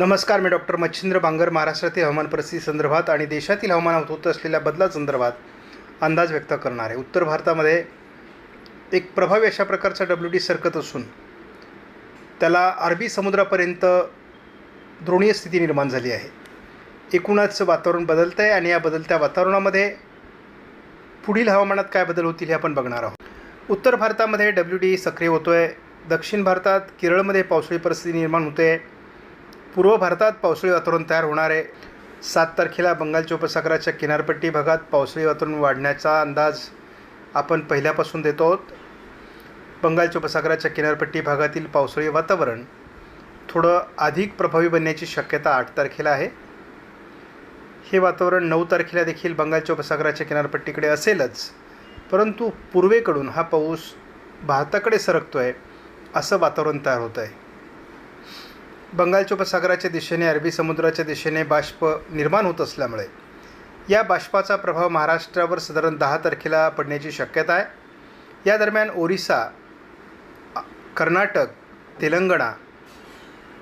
नमस्कार मी डॉक्टर मच्छिंद्र बांगर महाराष्ट्रातील हवामान परिस्थिती संदर्भात आणि देशातील हवामानात होत असलेल्या बदलासंदर्भात अंदाज व्यक्त करणार आहे. उत्तर भारतामध्ये एक प्रभावी अशा प्रकारचा डब्ल्यू डी सरकत असून त्याला अरबी समुद्रापर्यंत द्रोणीय स्थिती निर्माण झाली आहे. एकूणच वातावरण बदलतं आहे आणि या बदलत्या वातावरणामध्ये पुढील हवामानात काय बदल होतील हे आपण बघणार आहोत. उत्तर भारतामध्ये डब्ल्यू डी सक्रिय होतो आहे दक्षिण भारतात केरळमध्ये पावसाळी परिस्थिती निर्माण होते. आहे पूर्व भारतात पावसाळी वातावरण तयार होणार आहे. सात तारखेला बंगालच्या उपसागराच्या किनारपट्टी भागात पावसाळी वातावरण वाढण्याचा अंदाज आपण पहिल्यापासून देतो आहोत. बंगालच्या उपसागराच्या किनारपट्टी भागातील पावसाळी वातावरण थोडं अधिक प्रभावी बनण्याची शक्यता आठ तारखेला आहे. हे वातावरण नऊ तारखेला देखील बंगालच्या उपसागराच्या किनारपट्टीकडे असेलच परंतु पूर्वेकडून हा पाऊस भारताकडे सरकतो आहे असं वातावरण तयार होतं आहे बंगालच्या उपसागराच्या दिशेने अरबी समुद्राच्या दिशेने बाष्प निर्माण होत असल्यामुळे या बाष्पाचा प्रभाव महाराष्ट्रावर साधारण दहा तारखेला पडण्याची शक्यता आहे. या दरम्यान ओरिसा कर्नाटक तेलंगणा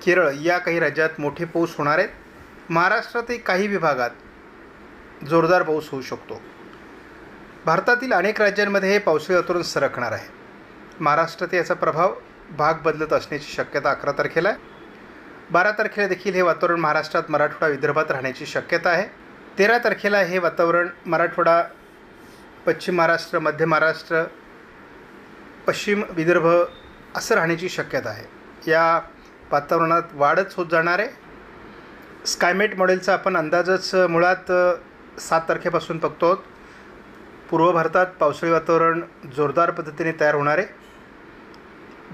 केरळ या काही राज्यात मोठे पाऊस होणार आहेत. महाराष्ट्रातही काही विभागात जोरदार पाऊस होऊ शकतो. भारतातील अनेक राज्यांमध्ये हे पावसाळी वातावरण सरकणार आहे. महाराष्ट्रात याचा प्रभाव भाग बदलत असण्याची शक्यता अकरा तारखेला आहे. बारा तारखेला देखील हे वातावरण महाराष्ट्रात मराठवाडा विदर्भात राहण्याची शक्यता आहे. तेरा तारखेला हे वातावरण मराठवाडा पश्चिम महाराष्ट्र मध्य महाराष्ट्र पश्चिम विदर्भ असं राहण्याची शक्यता आहे. या वातावरणात वाढच होत जाणार आहे. स्कायमेट मॉडेलचा आपण अंदाजच मुळात सात तारखेपासून बघतो आहोत पूर्व भारतात पावसाळी वातावरण जोरदार पद्धतीने तयार होणार आहे.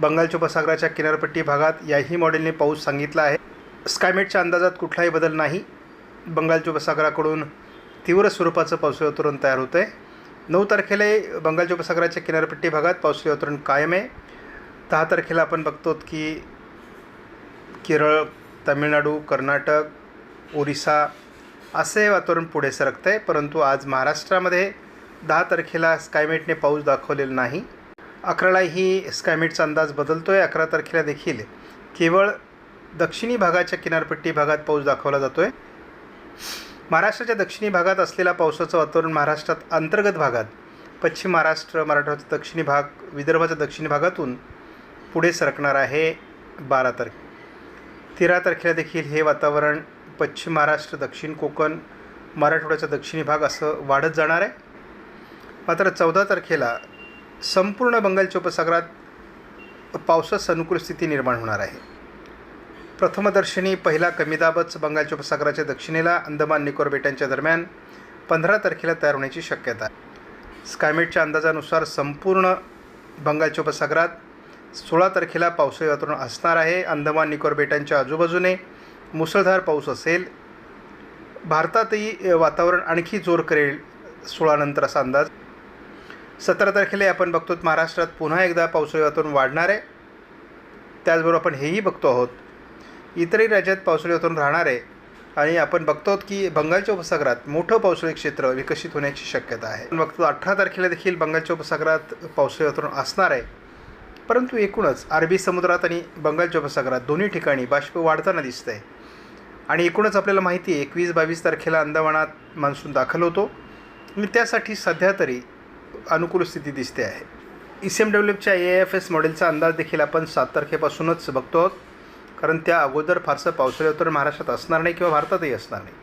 बंगालच्या उपसागराच्या किनारपट्टी भागात याही मॉडेलने पाऊस सांगितला आहे. स्कायमेटच्या अंदाजात कुठलाही बदल नाही. बंगालच्या उपसागराकडून तीव्र स्वरूपाचं पावसाळी वातावरण तयार होतं आहे नऊ तारखेलाही बंगालच्या उपसागराच्या किनारपट्टी भागात पावसाळी वातावरण कायम आहे. दहा तारखेला आपण बघतो की केरळ तामिळनाडू कर्नाटक ओरिसा असे वातावरण पुढे सरकतं आहे परंतु आज महाराष्ट्रामध्ये दहा तारखेला स्कायमेटने पाऊस दाखवलेला नाही. अकरालाही स्कायमेटचा अंदाज बदलतो आहे अकरा तारखेला देखील केवळ दक्षिणी भागाच्या किनारपट्टी भागात पाऊस दाखवला जातो आहे महाराष्ट्राच्या दक्षिणी भागात असलेला पावसाचं वातावरण महाराष्ट्रात अंतर्गत भागात पश्चिम महाराष्ट्र मराठवाड्याचा दक्षिणी भाग विदर्भाच्या दक्षिणी भागातून पुढे सरकणार आहे बारा तारखे. तेरा तारखेला देखील हे वातावरण पश्चिम महाराष्ट्र दक्षिण कोकण मराठवाड्याचा दक्षिणी भाग असं वाढत जाणार आहे. मात्र चौदा तारखेला संपूर्ण बंगालच्या उपसागरात पावसास अनुकूल स्थिती निर्माण होणार आहे. प्रथमदर्शनी पहिला कमी दाबच बंगालच्या उपसागराच्या दक्षिणेला अंदमान निकोर बेटांच्या दरम्यान पंधरा तारखेला तयार होण्याची शक्यता. आहे स्कायमेटच्या अंदाजानुसार संपूर्ण बंगालच्या उपसागरात सोळा तारखेला पावसाळी वातावरण असणार आहे. अंदमान निकोर बेटांच्या आजूबाजूने मुसळधार पाऊस असेल. भारतातही वातावरण आणखी जोर करेल सोळानंतर असा अंदाज. सतरा तारखेला आपण बघतो महाराष्ट्रात पुन्हा एकदा पावसाळी वातावरण वाढणार आहे. त्याचबरोबर आपण हेही बघतो आहोत इतरही राज्यात पावसाळी वातावरण राहणार आहे. आणि आपण बघतो की बंगालच्या उपसागरात मोठं पावसाळी क्षेत्र विकसित होण्याची शक्यता आहे. आपण बघतो अठरा तारखेला देखील बंगालच्या उपसागरात पावसाळी वातावरण असणार आहे. परंतु एकूणच अरबी समुद्रात आणि बंगालच्या उपसागरात दोन्ही ठिकाणी बाष्प वाढताना दिसतं आहे आणि एकूणच आपल्याला माहिती आहे एकवीस बावीस तारखेला अंदमानात मान्सून दाखल होतो. आणि त्यासाठी सध्या तरी अनुकूल स्थिती दिसते आहे. ई सी एम डब्ल्यूच्या ए एफ एस मॉडेलचा अंदाज देखील आपण सात तारखेपासूनच बघतो आहोत. कारण त्या अगोदर फारसं पावसाळी वातावरण महाराष्ट्रात असणार नाही किंवा भारतातही असणार नाही.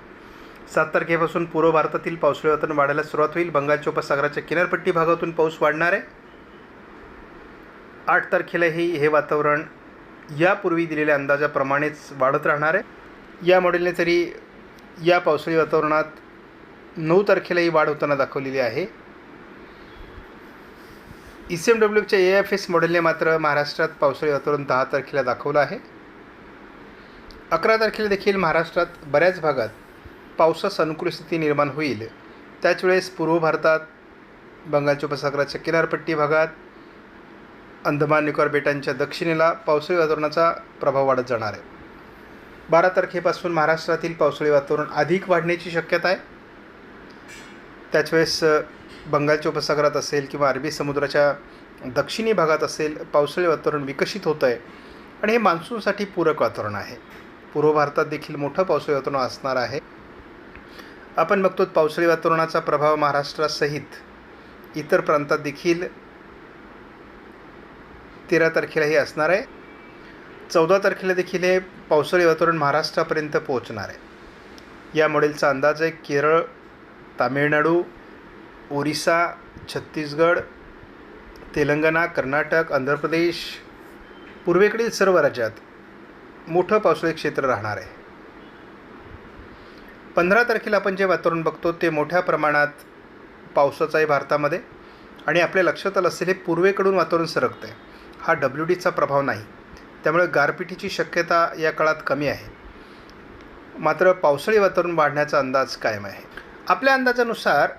सात तारखेपासून पूर्व भारतातील पावसाळी वातावरण वाढायला सुरुवात होईल. बंगालच्या उपसागराच्या किनारपट्टी भागातून पाऊस वाढणार आहे. आठ तारखेलाही हे वातावरण यापूर्वी दिलेल्या अंदाजाप्रमाणेच वाढत राहणार आहे. या मॉडेलने तरी या पावसाळी वातावरणात नऊ तारखेलाही वाढ होताना दाखवलेली आहे. ई सी एम डब्ल्यूच्या ए एफ एस मॉडेलने मात्र महाराष्ट्रात पावसाळी वातावरण दहा तारखेला दाखवलं आहे. अकरा तारखेला देखील महाराष्ट्रात बऱ्याच भागात पावसास अनुकूल स्थिती निर्माण होईल. त्याचवेळेस पूर्व भारतात बंगालच्या उपसागराच्या किनारपट्टी भागात अंदमान निकोबार बेटांच्या दक्षिणेला पावसाळी वातावरणाचा प्रभाव वाढत जाणार आहे. बारा तारखेपासून महाराष्ट्रातील पावसाळी वातावरण अधिक वाढण्याची शक्यता आहे. त्याचवेळेस बंगालच्या उपसागरात असेल किंवा अरबी समुद्राच्या दक्षिणी भागात असेल पावसाळी वातावरण विकसित होतं आहे. आणि हे मान्सूनसाठी पूरक वातावरण आहे. पूर्व भारतात देखील मोठं पावसाळी वातावरण असणार आहे. आपण बघतो पावसाळी वातावरणाचा प्रभाव महाराष्ट्रासहित. इतर प्रांतात देखील तेरा तारखेलाही असणार आहे. चौदा तारखेला देखील हे पावसाळी वातावरण महाराष्ट्रापर्यंत पोहोचणार आहे. या मॉडेलचा अंदाज आहे केरळ तामिळनाडू ओरिसा छत्तीसगड तेलंगणा कर्नाटक आंध्र प्रदेश पूर्वेकडील सर्व राज्यात मोठं पावसाळी क्षेत्र राहणार आहे. पंधरा तारखेला आपण जे वातावरण बघतो ते मोठ्या प्रमाणात पावसाचं आहे भारतामध्ये आणि आपल्या लक्षात आलं असेल हे पूर्वेकडून वातावरण सरकतं आहे हा डब्ल्यू डीचा प्रभाव नाही. त्यामुळे गारपिटीची शक्यता या काळात कमी आहे. मात्र पावसाळी वातावरण वाढण्याचा अंदाज कायम आहे. आपल्या अंदाजानुसार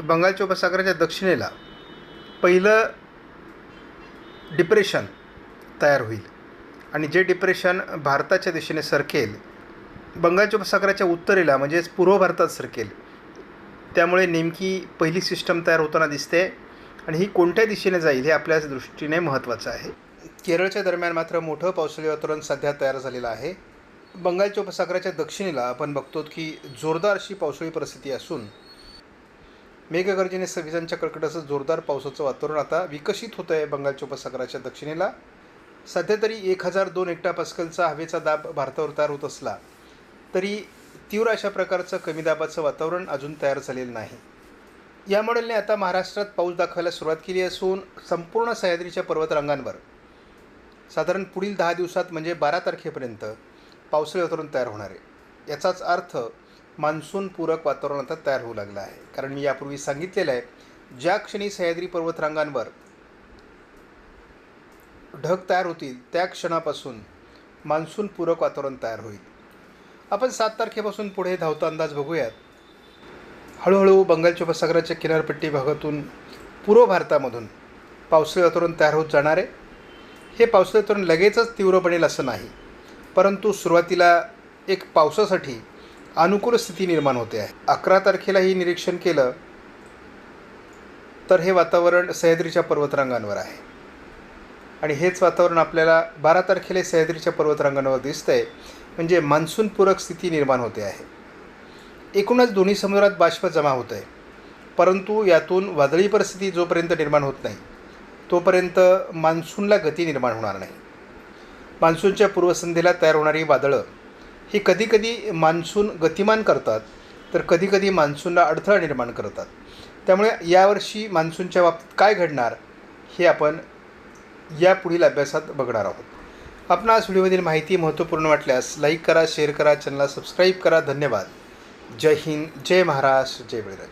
बंगालच्या उपसागराच्या दक्षिणेला पहिलं डिप्रेशन तयार होईल. आणि जे डिप्रेशन भारताच्या दिशेने सरकेल बंगालच्या उपसागराच्या उत्तरेला म्हणजेच पूर्व भारतात सरकेल त्यामुळे नेमकी पहिली सिस्टम तयार होताना दिसते आणि ही कोणत्या दिशेने जाईल हे आपल्या दृष्टीने महत्त्वाचं आहे. केरळच्या दरम्यान मात्र मोठं पावसाळी वातावरण सध्या तयार झालेलं आहे. बंगालच्या उपसागराच्या दक्षिणेला आपण बघतो की जोरदार अशी पावसाळी परिस्थिती असून मेघगर्जनेसह विजांच्या कडकडाचं जोरदार पावसाचं वातावरण आता विकसित होतं आहे बंगालच्या उपसागराच्या दक्षिणेला. सध्या तरी एक हजार दोन हेक्टा हवेचा दाब भारतावर तयार होत असला तरी तीव्र अशा प्रकारचं कमी दाबाचं वातावरण अजून तयार झालेलं नाही. या मॉडेलने आता महाराष्ट्रात पाऊस दाखवायला सुरुवात केली असून संपूर्ण सह्याद्रीच्या पर्वतरांगांवर. साधारण पुढील दहा दिवसात म्हणजे बारा तारखेपर्यंत पावसाळी वातावरण तयार होणार आहे. याचाच अर्थ मान्सूनपूरक वातावरण आता तयार होऊ लागलं आहे. कारण मी यापूर्वी सांगितलेलं आहे ज्या क्षणी सह्याद्री पर्वतरांगांवर ढग तयार होतील त्या क्षणापासून मान्सूनपूरक वातावरण तयार होईल. आपण सात तारखेपासून पुढे धावता अंदाज बघूयात. हळूहळू बंगालच्या उपसागराच्या किनारपट्टी भागातून पूर्व भारतामधून पावसाळी वातावरण तयार होत जाणार आहे. हे पावसाळी वातावरण लगेचच तीव्र बनेल असं नाही. परंतु सुरुवातीला एक पावसासाठी अनुकूल स्थिती निर्माण होते आहे. अकरा तारखेलाही निरीक्षण केलं तर हे वातावरण सह्याद्रीच्या पर्वतरांगांवर आहे. आणि हेच वातावरण आपल्याला बारा तारखेला सह्याद्रीच्या पर्वतरांगांवर दिसतं आहे म्हणजे मान्सूनपूरक स्थिती निर्माण होते आहे. एकूणच दोन्ही समुद्रात बाष्प जमा होत आहे परंतु यातून वादळी परिस्थिती जोपर्यंत निर्माण होत नाही तोपर्यंत मान्सूनला गती निर्माण होणार नाही. मान्सूनच्या पूर्वसंध्येला तयार होणारी वादळं ही कधीकधी मान्सून गतिमान करतात तर कधीकधी मान्सूनला अडथळा निर्माण करतात. त्यामुळे यावर्षी मान्सूनच्या बाबतीत काय घडणार हे आपण या पुढील अभ्यासात बघणार आहोत. आपणास व्हिडिओमधील माहिती महत्त्वपूर्ण वाटल्यास लाईक करा शेअर करा चॅनलला सबस्क्राईब करा. धन्यवाद. जय हिंद जय महाराष्ट्र जय बळीराज.